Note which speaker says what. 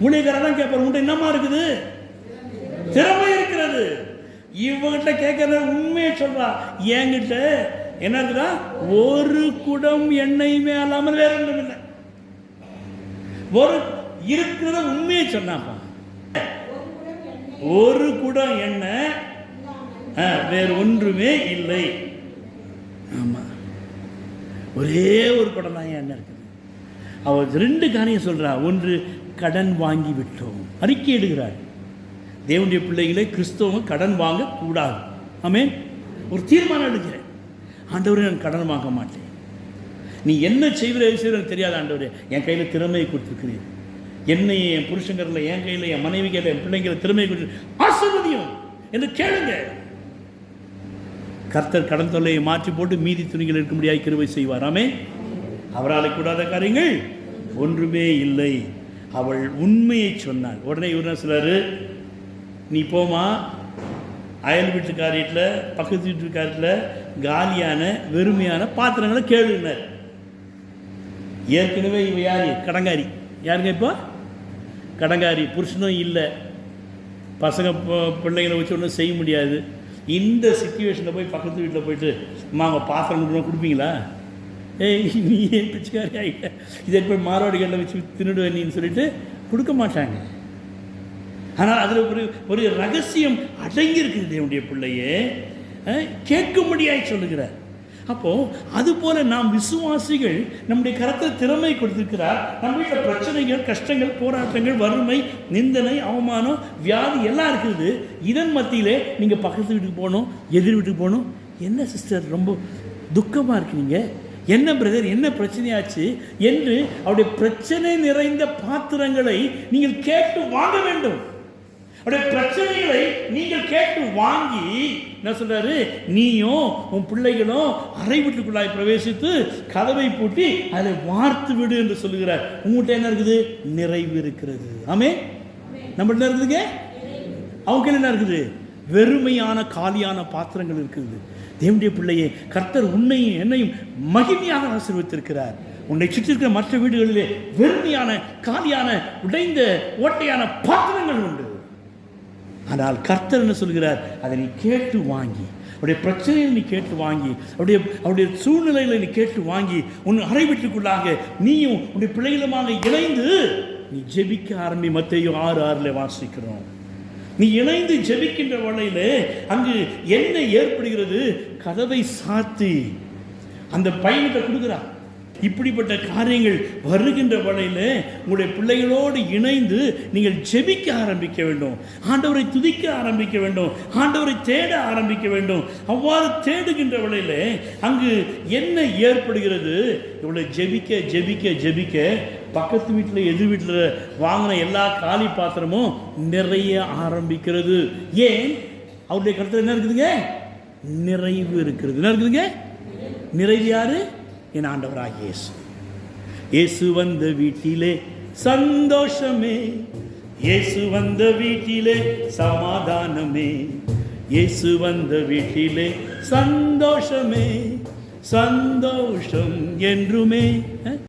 Speaker 1: ஊழியக்காரர் தான் கேட்பார். உன்ட்டு என்னமா இருக்குது? திறமை இருக்கிறது. இவங்கிட்ட கேட்கறத உண்மையை சொல்றா. என்கிட்ட என்ன இருக்குதா? ஒரு குடம் எண்ணெயுமே அல்லாமல் வேற ஒன்றும் இல்லை. ஒரு இருக்கிறத உண்மையை சொன்னாப்பா. ஒரு குடம் எண்ணெய் ஆ, வேறு ஒன்றுமே இல்லை. ஆமா. ஒரே ஒரு குடம் தான் எண்ணெய் இருக்குது. அவர் ரெண்டு காரியம் சொல்றா. ஒன்று கடன் வாங்கி விட்டோம். அறிக்கை எடுக்கிறார் தேவனுடைய பிள்ளைகளை கிறிஸ்தவங்க கடன் வாங்கக்கூடாது. ஆமே ஒரு தீர்மானம் எடுக்கிறேன் ஆண்டவரே நான் கடன் வாங்க மாட்டேன். நீ என்ன செய்கிற செய்கிற தெரியாது ஆண்டவரே. என் கையில் திறமையை கொடுத்துருக்கிறீர். என்னை என் புருஷங்கரில் என் கையில் என் மனைவி கையில் என் பிள்ளைங்களை திறமையை கொடுத்து ஆசிர்வதியும். என்று கேளுங்க. கர்த்தர் கடன் தொல்லையை மாற்றி போட்டு மீதி துணிகள் இருக்கும்படியாக முடியாது செய்வாராமே அவரால் கூடாத காரியங்கள் ஒன்றுமே இல்லை. அவள் உண்மையை சொன்னாள். உடனே இவர் என்ன சொல்றாரு? நீ போமா அயல் வீட்டுக்காரியில் பக்கத்து வீட்டுக்காரியில் காலியான வெறுமையான பாத்திரங்களை கேளுனார் ஏற்கனவே இவ யார்? கடங்காரி. யாருங்க இப்போ? கடங்காரி. புருஷனும் இல்லை. பசங்க பிள்ளைங்களை வச்சு ஒன்றும் செய்ய முடியாது. இந்த சுச்சுவேஷனில் போய் பக்கத்து வீட்டில் போயிட்டு அம்மா அவங்க பாத்திரம் கொடுக்கணும் கொடுப்பீங்களா? ஏய் நீ ஏன் பிச்சைக்காரி ஆகிட்ட இதை போய் மாரோடிகளில் வச்சு தின்னுடுவேன் நீன்னு சொல்லிட்டு கொடுக்க மாட்டாங்க. ஆனால் அதில் ஒரு ஒரு ரகசியம் அடங்கி இருக்குது தேவனுடைய பிள்ளையே. கேட்கும்படியாய் சொல்லுகிறார். அப்போ அதுபோல் நாம் விசுவாசிகள் நம்முடைய கரத்தில் திறமை கொடுத்திருக்கிறார். நம்ம வீட்டில் பிரச்சனைகள் கஷ்டங்கள் போராட்டங்கள் வறுமை நிந்தனை அவமானம் வியாதி எல்லாம் இருக்குது. இதன் மத்தியிலே நீங்கள் பக்கத்து வீட்டுக்கு போகணும் எதிர் வீட்டுக்கு போகணும். என்ன சிஸ்டர் ரொம்ப துக்கமாக இருக்கீங்க? என்ன பிரதர் என்ன பிரச்சனையாச்சு? என்று அவருடைய பிரச்சனை நிறைந்த பாத்திரங்களை நீங்கள் கேட்டு வாங்க வேண்டும். அவருடைய பிரச்சனைகளை நீங்கள் கேட்டு வாங்கி என்ன சொல்றாரு? நீயும் உன் பிள்ளைகளும் அறை வீட்டுக்குள்ளாய் பிரவேசித்து கதவை பூட்டி அதை வார்த்து விடு என்று சொல்லுகிறார். உங்கள்கிட்ட என்ன இருக்குது? நிறைவு இருக்கிறது. ஆமே என்ன இருக்குதுங்க அவங்க என்ன இருக்குது? வெறுமையான காலியான பாத்திரங்கள் இருக்குது. தேவனுடைய பிள்ளையே கர்த்தர் உன்னையும் என்னையும் மகிமையாக ஆசீர்வித்திருக்கிறார் உன்னை சுற்றி இருக்கிற மற்ற வீடுகளிலே வெறுமையான காலியான உடைந்த ஓட்டையான பாத்திரங்கள் உண்டு. ஆனால் கர்த்தர் என்ன சொல்கிறார்? அதை நீ கேட்டு வாங்கி அவருடைய பிரச்சனையை நீ கேட்டு வாங்கி அவருடைய அவருடைய சூழ்நிலைகளை நீ கேட்டு வாங்கி உன் அறை வீட்டுக்குள்ளாக நீயும் உன்னுடைய பிள்ளைகளுமாக இணைந்து நீ ஜெபிக்க ஆரம்பி மத்தையும் ஆறு ஆறுல வாசிக்கிறோம். நீ இணைந்து ஜெபிக்கின்ற வேளையிலே அங்கு என்ன ஏற்படுகிறது? கதவை சாத்தி. அந்த பையன்கிட்ட கொடுக்குறா. இப்படிப்பட்ட காரியங்கள் வருகின்ற வேளையில உங்களுடைய பிள்ளைகளோடு இணைந்து நீங்கள் ஜெபிக்க ஆரம்பிக்க வேண்டும். ஆண்டவரை துதிக்க ஆரம்பிக்க வேண்டும். ஆண்டவரை தேட ஆரம்பிக்க வேண்டும். அவ்வாறு தேடுகின்ற வேளையில அங்கு என்ன ஏற்படுகிறது? இவ்வளோ ஜெபிக்க ஜெபிக்க ஜெபிக்க பக்கத்து வீட்டில் எது வீட்டில் வாங்கின எல்லா காலி பாத்திரமும் நிறைய ஆரம்பிக்கிறது. ஏன்? அவருடைய கருத்தில் என்ன இருக்குதுங்க? நிறைவு இருக்கிறது. என்ன இருக்குதுங்க? நிறைவு யாரு? என் ஆண்டவராக இயேசு. இயேசு வந்த வீட்டிலே சந்தோஷமே. இயேசு வந்த வீட்டிலே சமாதானமே. இயேசு வந்த வீட்டிலே சந்தோஷமே. சந்தோஷம் என்றுமே